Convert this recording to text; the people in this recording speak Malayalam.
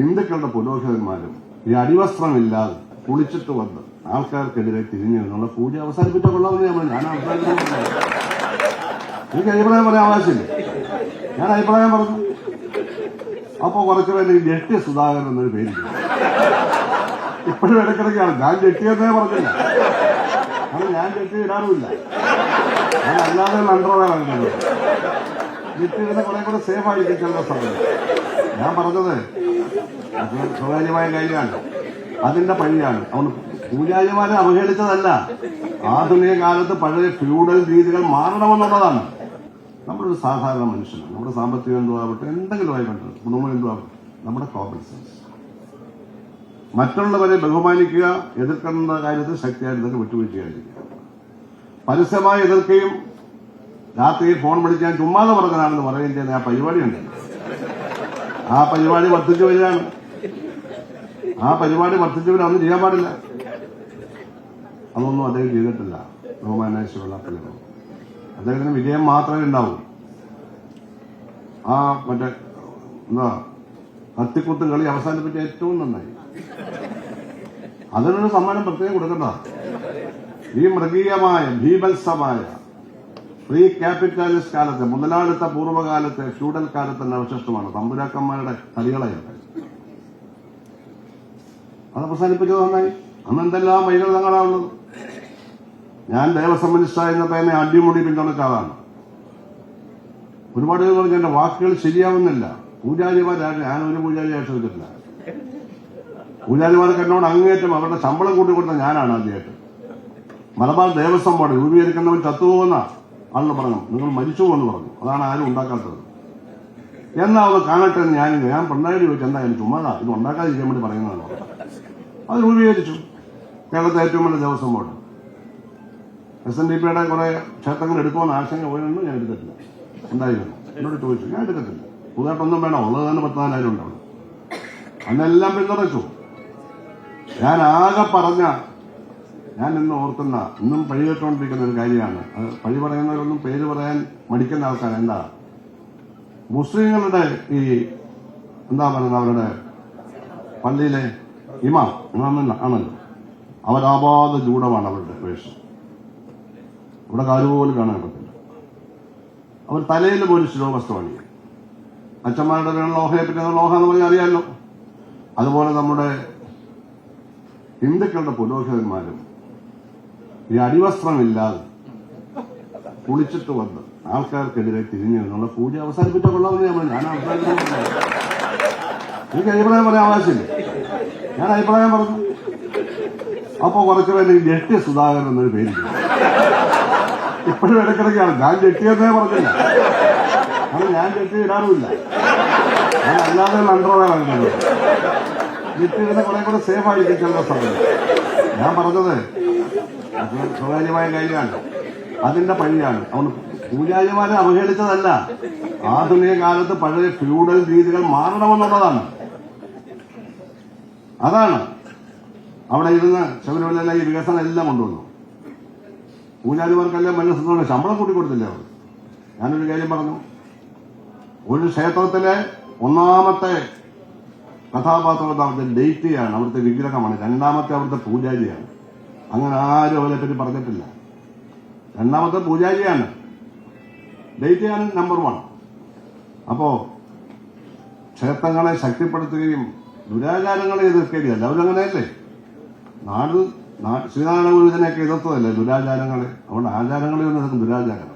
ഹിന്ദുക്കളുടെ പുരോഹിതന്മാരും ഈ അടിവസ്ത്രമില്ലാതെ കുളിച്ചിട്ട് വന്ന് ആൾക്കാർക്കെതിരെ തിരിഞ്ഞു എന്നുള്ള പൂജ അവസാനിപ്പിച്ച കൊള്ളാമെന്ന് ഞാൻ. ഞാൻ അവസാനിപ്പിച്ചു എനിക്ക് അഭിപ്രായം പറയാൻ ആവശ്യമില്ല. ഞാൻ അഭിപ്രായം പറഞ്ഞു. അപ്പൊ കുറച്ചു പേര് ഞെട്ടിയ സുധാകരൻ എന്നൊരു പേര് ഇപ്പോഴും ഇടയ്ക്കിടയ്ക്കാണ്. ഞാൻ ഞെട്ടിയെന്നേ പറഞ്ഞില്ല. അത് ഞാൻ ഞെട്ടി ഇടാറുമില്ല. ഞാൻ അല്ലാതെ അണ്ടർവെയർ ഞെട്ടി ജെട്ടി ഇടുന്ന കുറെ കൂടെ സേഫ് ആയിരിക്കും ചില സമയം ഞാൻ പറഞ്ഞത് അത് സ്വകാര്യമായ കാര്യമാണ്. അതിന്റെ പണിയാണ്. അതുകൊണ്ട് പൂജാരിമാരെ അവഹേളിച്ചതല്ല. ആധുനിക കാലത്ത് പഴയ ഫ്യൂഡൽ രീതികൾ മാറണമെന്നുള്ളതാണ്. നമ്മളൊരു സാധാരണ മനുഷ്യനാണ്. നമ്മുടെ സാമ്പത്തികം എന്തുവാകട്ടെ ആവട്ടെ എന്തെങ്കിലും ആയിക്കോട്ടെ. കുടുംബം എന്തുവാകട്ടെ നമ്മുടെ കോമൺ സെൻസ് മറ്റുള്ളവരെ ബഹുമാനിക്കുക എതിർക്കുന്ന കാര്യത്തിൽ ശക്തിയായിട്ട് വിട്ടുവീഴ്ചയായിരിക്കുക പരസ്യമായി എതിർക്കുകയും രാത്രിയിൽ ഫോൺ വിളിച്ച് ഞാൻ ചുമ്മാതെ പറഞ്ഞതാണെന്ന് പറയുകയും ചെയ്യുന്ന ആ പരിപാടിയുണ്ട്. ആ പരിപാടി വർദ്ധിച്ചു വരികയാണ്. ആ പരിപാടി വർദ്ധിച്ചു വരാൻ ഒന്നും ചെയ്യാൻ പാടില്ല. അതൊന്നും അദ്ദേഹം ചെയ്തിട്ടില്ല. ബഹുമാനേശ്വരുള്ള പലരും അദ്ദേഹത്തിന് വിജയം മാത്രമേ ഉണ്ടാവൂ. ആ മറ്റേ എന്താ കത്തിക്കുത്ത് കളി അവസാനിപ്പിച്ച ഏറ്റവും നന്നായി. അതിനൊരു സമ്മാനം പ്രത്യേകം കൊടുക്കണ്ട. ഈ മൃഗീയമായ ഭീഭത്സമായ ഫ്രീ ക്യാപിറ്റാലിസ്റ്റ് കാലത്തെ മുതലാളിത്ത പൂർവകാലത്തെ ഫ്യൂഡൽ കാലത്തിന്റെ അവശിഷ്ടമാണ്. തമ്പുരാക്കന്മാരുടെ കളികളായിട്ട് അത് അവസാനിപ്പിച്ചത് നന്നായി. അന്ന് എന്തെല്ലാം വൈകൃതങ്ങളാണുള്ളത് ഞാൻ ദേവസ്വം മിനിസ്റ്ററായിരുന്നപ്പോ പേനെ അടിമുടി പിന്തുണച്ച ആളാണ്. ഒരുപാട് പേര് പറഞ്ഞു എന്റെ വാക്കുകൾ ശരിയാവുന്നില്ല. പൂജാരിമാർ ഞാൻ ഒരു പൂജാരി ആശ്രയിച്ചിട്ടില്ല പൂജാരിമാർക്ക് എന്നോട് അങ്ങേറ്റം അവരുടെ ശമ്പളം കൂട്ടി കൊടുത്ത ഞാനാണ് ആദ്യമായിട്ട്. മലബാർ ദേവസ്വം ബോർഡ് രൂപീകരിക്കുന്നവൻ ചത്തുപോകുന്ന ആളിന് പറഞ്ഞു നിങ്ങൾ മരിച്ചു എന്ന് പറഞ്ഞു. അതാണ് ആരും ഉണ്ടാക്കാത്തത്. എന്നാ അത് കാണട്ടെ ഞാൻ ഞാൻ പിണറായി ചോദിച്ചു എന്താ ഞാൻ ചുമ്മാതാ ഇത് ഉണ്ടാക്കാതിരിക്കാൻ വേണ്ടി പറയുന്നതാണ്. അത് രൂപീകരിച്ചു. കേരളത്തെ ഏറ്റവും വലിയ Devaswom board. S N D പിയുടെ കുറെ ക്ഷേത്രങ്ങൾ എടുക്കുമെന്ന് ആശങ്ക പോയിരുന്നു ഞാൻ എടുത്തിട്ടില്ല. ഉണ്ടായിരുന്നു എന്നോട് ചോദിച്ചു. ഞാൻ എടുക്കത്തില്ല പുതുതായിട്ടൊന്നും വേണം ഉള്ളത് തന്നെ പത്താനായിരം ഉണ്ടാവും. അന്നെല്ലാം പിന്തുണച്ചു. ഞാൻ ആകെ പറഞ്ഞ ഞാൻ ഇന്ന് ഓർക്കുന്ന ഇന്നും പഴി കേട്ടുകൊണ്ടിരിക്കുന്ന ഒരു കാര്യമാണ്. അത് പഴി പറയുന്നവരൊന്നും പേര് പറയാൻ മടിക്കുന്ന ആൾക്കാർ എന്താ? മുസ്ലിങ്ങളുടെ ഈ എന്താ പറയുന്നത് അവരുടെ പള്ളിയിലെ ഇമാം ഇമാമെന്ന ആണല്ലോ അവരാപാത ജൂഢമാണ് അവരുടെ വേഷം. ഇവിടെ കാലുപോലും കാണാൻ പറ്റില്ല. അവർ തലയിൽ പോലും ശിരോവസ്ത്രമാണ് അച്ഛന്മാരുടെ ലോഹയെ പറ്റി ലോഹ എന്ന് പറഞ്ഞാൽ അറിയാമല്ലോ അതുപോലെ നമ്മുടെ ഹിന്ദുക്കളുടെ പുരോഹിതന്മാരും ഈ അടിവസ്ത്രമില്ലാതെ കുളിച്ചിട്ട് വന്ന് ആൾക്കാർക്കെതിരെ തിരിഞ്ഞു എന്നുള്ള പൂജ അവസാനിപ്പിച്ച കൊള്ളാമെന്ന് ഞാൻ. ഞാൻ അവസാനിപ്പിച്ചു എനിക്ക് അഭിപ്രായം പറയാൻ ആവശ്യമില്ല. ഞാൻ അഭിപ്രായം പറഞ്ഞു. അപ്പൊ കുറച്ചു പേര് ഞെട്ടിയ സുധാകരൻ എന്നൊരു പേര് ഇപ്പോഴും ഇടക്കിടക്കാണ് ഞാൻ ഞെട്ടിയെന്നേ പറഞ്ഞില്ല. കാരണം ഞാൻ ഞെട്ടി ഇടാറുമില്ല. ഞാൻ അല്ലാതെ അണ്ടർവെയർ ഞെട്ടി ഇടുന്ന കുറെ കൂടെ സേഫ് ആയിരിക്കും ചില സമയം ഞാൻ പറഞ്ഞത് അത് സ്വകാര്യമായ കാര്യമാണ്. അതിന്റെ പണിയാണ്. അതുകൊണ്ട് പൂജാരിമാരെ അവഹേളിച്ചതല്ല. ആധുനിക കാലത്ത് പഴയ ഫ്യൂഡൽ രീതികൾ മാറണമെന്നുള്ളതാണ്. അതാണ്. അവിടെ ഇരുന്ന് ശബരിമല ഈ വികസനം എല്ലാം കൊണ്ടുവന്നു. പൂജാരിമാർക്കെല്ലാം സന്തോഷം ശമ്പളം കൂട്ടി കൊടുത്തില്ല അവർ. ഞാനൊരു കാര്യം പറഞ്ഞു. ഒരു ക്ഷേത്രത്തിലെ ഒന്നാമത്തെ കഥാപാത്രം അവിടുത്തെ ഡേറ്റിയാണ് അവിടുത്തെ വിഗ്രഹമാണ്. രണ്ടാമത്തെ അവിടുത്തെ പൂജാരിയാണ്. അങ്ങനെ ആരും അവരെ പറ്റി പറഞ്ഞിട്ടില്ല. രണ്ടാമത്തെ പൂജാരിയാണ്. ദൈത്യാനൻ നമ്പർ വൺ അപ്പോ ക്ഷേത്രങ്ങളെ ശക്തിപ്പെടുത്തുകയും ദുരാചാരങ്ങളെ എതിർക്കുകയല്ല അവരങ്ങനെയല്ലേ? നാട് ശ്രീനാരായണ ഗുരുവിനെയൊക്കെ എതിർത്തതല്ലേ ദുരാചാരങ്ങളെ? അതുകൊണ്ട് ആചാരങ്ങളെ ഒന്നും ദുരാചാരം.